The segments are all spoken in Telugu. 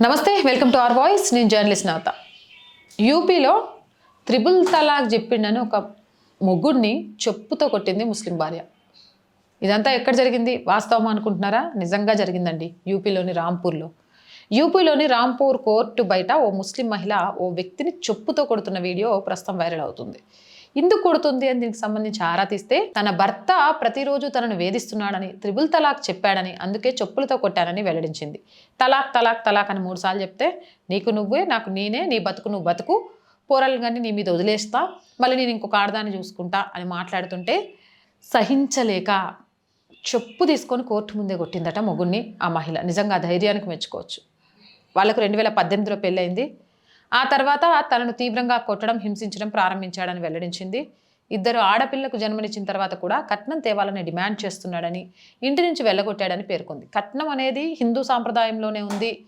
నమస్తే వెల్కమ్ టు అవర్ వాయిస్. నేను జర్నలిస్ట్ నవత యూపీలో త్రిబుల్ తలాక్ చెప్పిండని ఒక ముగ్గుడిని చెప్పుతో కొట్టింది ముస్లిం భార్య. ఇదంతా ఎక్కడ జరిగింది? వాస్తవం అనుకుంటున్నారా? నిజంగా జరిగిందండి యూపీలోని రాంపూర్లో. యూపీలోని రాంపూర్ కోర్టు బయట ఓ ముస్లిం మహిళ ఓ వ్యక్తిని చెప్పుతో కొడుతున్న వీడియో ప్రస్తుతం వైరల్ అవుతుంది. ఎందుకు కొడుతుంది అని దీనికి సంబంధించి ఆరా తీస్తే తన భర్త ప్రతిరోజు తనను వేధిస్తున్నాడని త్రిబుల్ తలాక్ చెప్పాడని అందుకే చెప్పులతో కొట్టానని వెల్లడించింది. తలాక్ తలాక్ తలాక్ అని మూడు సార్లు చెప్తే నీకు నువ్వే నాకు నేనే నీ బతుకు నువ్వు బతుకు పోరాలు కానీ నీ మీద వదిలేస్తా మళ్ళీ నేను ఇంకొక ఆడదాన్ని చూసుకుంటా అని మాట్లాడుతుంటే సహించలేక చెప్పు తీసుకొని కోర్టు ముందే కొట్టిందట మొగుడిని ఆ మహిళ. నిజంగా ధైర్యానికి మెచ్చుకోవచ్చు. వాళ్ళకు రెండు వేల పద్దెనిమిదిలో పెళ్ళైంది ఆ తర్వాత తనను తీవ్రంగా కొట్టడం హింసించడం ప్రారంభించాడని వెల్లడించింది. ఇద్దరు ఆడపిల్లకు జన్మనిచ్చిన తర్వాత కూడా కట్నం తేవాలని డిమాండ్ చేస్తున్నాడని ఇంటి నుంచి వెళ్ళగొట్టాడని పేర్కొంది. కట్నం అనేది హిందూ సాంప్రదాయంలోనే ఉంది.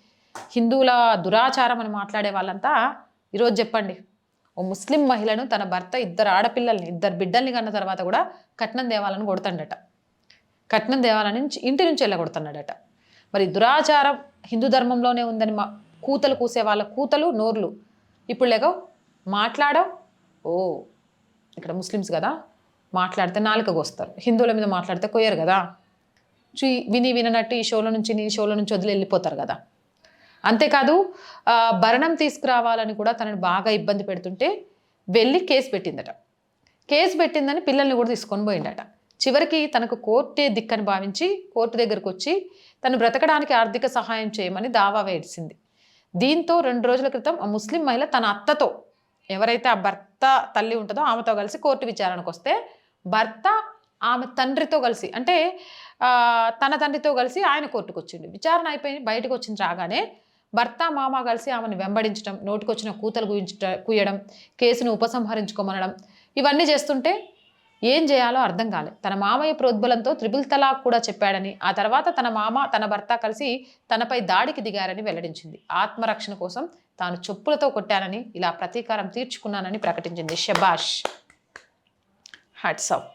హిందువుల దురాచారం అని మాట్లాడే వాళ్ళంతా ఈరోజు చెప్పండి. ఓ ముస్లిం మహిళను తన భర్త ఇద్దరు ఆడపిల్లల్ని ఇద్దరు బిడ్డల్ని కన్న తర్వాత కూడా కట్నం దేవాలను కొడుతాడట. కట్నం దేవాలని నుంచి ఇంటి నుంచి వెళ్ళగొడుతున్నాడట. మరి దురాచారం హిందూ ధర్మంలోనే ఉందని మా కూతలు కూసే వాళ్ళ కూతలు నోర్లు. ఇప్పుడు లేక మాట్లాడవు. ఓ ఇక్కడ ముస్లిమ్స్ కదా? మాట్లాడితే నాలుక కోస్తారు హిందువుల మీద మాట్లాడితే కొయ్యరు కదా? చూ విని విననట్టు ఈ షోలో నుంచి నీ షోలో నుంచి వదిలి వెళ్ళిపోతారు కదా? అంతేకాదు భరణం తీసుకురావాలని కూడా తనని బాగా ఇబ్బంది పెడుతుంటే వెళ్ళి కేసు పెట్టిందట. కేసు పెట్టిందని పిల్లల్ని కూడా తీసుకొని పోయిండట చివరికి తనకు కోర్టే దిక్కని భావించి కోర్టు దగ్గరకు వచ్చి తను బ్రతకడానికి ఆర్థిక సహాయం చేయమని దావా వేసింది. దీంతో రెండు రోజుల క్రితం ఆ ముస్లిం మహిళ తన అత్తతో ఎవరైతే ఆ భర్త తల్లి ఉంటుందో ఆమెతో కలిసి కోర్టు విచారణకు వస్తే భర్త ఆమె తండ్రితో కలిసి అంటే తన తండ్రితో కలిసి ఆయన కోర్టుకు వచ్చిండు. విచారణ అయిపోయి బయటకు వచ్చిన రాగానే భర్త మామ కలిసి ఆమెను వెంబడించడం నోటికొచ్చిన కూతలు గుయించ కుయ్యడం కేసును ఉపసంహరించుకోమనడం ఇవన్నీ చేస్తుంటే ఏం చేయాలో అర్థం కాలే. తన మామయ్య ప్రోద్బలంతో త్రిబుల్ తలాక్ కూడా చెప్పాడని ఆ తర్వాత తన మామ తన భర్త కలిసి తనపై దాడికి దిగారని వెల్లడించింది. ఆత్మరక్షణ కోసం తాను చెప్పులతో కొట్టానని ఇలా ప్రతీకారం తీర్చుకున్నానని ప్రకటించింది షబాష్ హ్యాట్సప్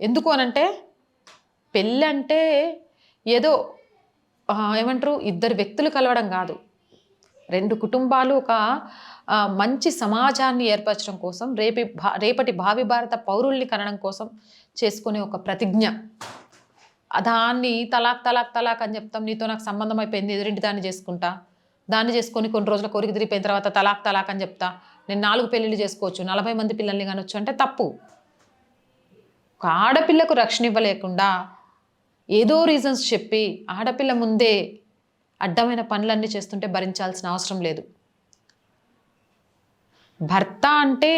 ఎందుకు అనంటే పెళ్ళంటే ఏదో ఏమంటారు ఇద్దరు వ్యక్తులు కలవడం కాదు. రెండు కుటుంబాలు ఒక మంచి సమాజాన్ని ఏర్పరచడం కోసం రేపి భా రేపటి భావి భారత పౌరుల్ని కనడం కోసం చేసుకునే ఒక ప్రతిజ్ఞ. దాన్ని తలాక్ తలాక్ తలాక్ అని చెప్తాం. నీతో నాకు సంబంధం అయిపోయింది. ఎదురింటి దాన్ని చేసుకుంటా. దాన్ని చేసుకొని కొన్ని రోజుల కోరిక తిరిగిపోయిన తర్వాత తలాక్ తలాక్ అని చెప్తా. నేను నాలుగు పెళ్ళిళ్ళు చేసుకోవచ్చు. నలభై మంది పిల్లల్ని కానొచ్చు అంటే తప్పు. ఒక ఆడపిల్లకు రక్షణ ఇవ్వలేకుండా ఏదో రీజన్స్ చెప్పి ఆడపిల్ల ముందే అడ్డమైన పనులన్నీ చేస్తుంటే భరించాల్సిన అవసరం లేదు. భర్త అంటే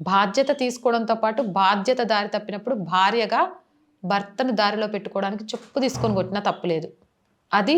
బాధ్యత తీసుకోవడంతో పాటు బాధ్యత దారి తప్పినప్పుడు భార్యగా భర్తను దారిలో పెట్టుకోవడానికి చెప్పు తీసుకొని కొట్టినా తప్పులేదు అది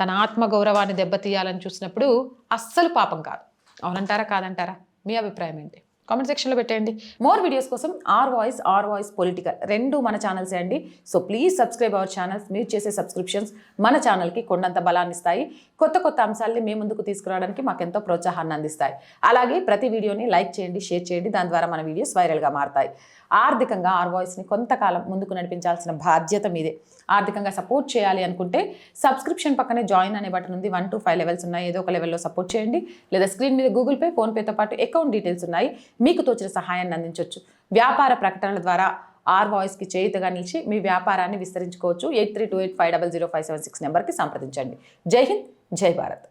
తన ఆత్మగౌరవాన్ని దెబ్బతీయాలని చూసినప్పుడు అస్సలు పాపం కాదు. అవునంటారా? కాదంటారా? మీ అభిప్రాయం ఏంటి? కామెంట్ సెక్షన్లో పెట్టేయండి. మోర్ వీడియోస్ కోసం R voice R voice political రెండు మన ఛానల్స్ అండి. So please subscribe our channels మీరు చేసే సబ్స్క్రిప్షన్స్ మన ఛానల్కి కొండంత బలాన్ని ఇస్తాయి. కొత్త కొత్త అంశాలని మీ ముందుకు తీసుకురావడానికి మాకెంతో ప్రోత్సాహాన్ని అందిస్తాయి. అలాగే ప్రతి వీడియోని లైక్ చేయండి షేర్ చేయండి. దాని ద్వారా మన వీడియోస్ వైరల్గా మారతాయి. ఆర్థికంగా ఆర్ వాయిస్ని కొంతకాలం ముందుకు నడిపించాల్సిన బాధ్యత మీదే. ఆర్థికంగా సపోర్ట్ చేయాలి అనుకుంటే సబ్స్క్రిప్షన్ పక్కనే జాయిన్ అనే బటన్ ఉంది. వన్ టు ఫైవ్ లెవెల్స్ ఉన్నాయి. ఏదో ఒక లెవెల్లో సపోర్ట్ చేయండి. లేదా స్క్రీన్ మీద గూగుల్ పే ఫోన్పేతో పాటు అకౌంట్ డీటెయిల్స్ ఉన్నాయి. మీకు తోచిన సహాయాన్ని అందించవచ్చు వ్యాపార ప్రకటనల ద్వారా ఆర్ వాయిస్కి చేయుతగా నిలిచి మీ వ్యాపారాన్ని విస్తరించుకోవచ్చు. Eight three two eight five double zero five seven six నెంబర్కి సంప్రదించండి. జై హింద్ జై భారత్.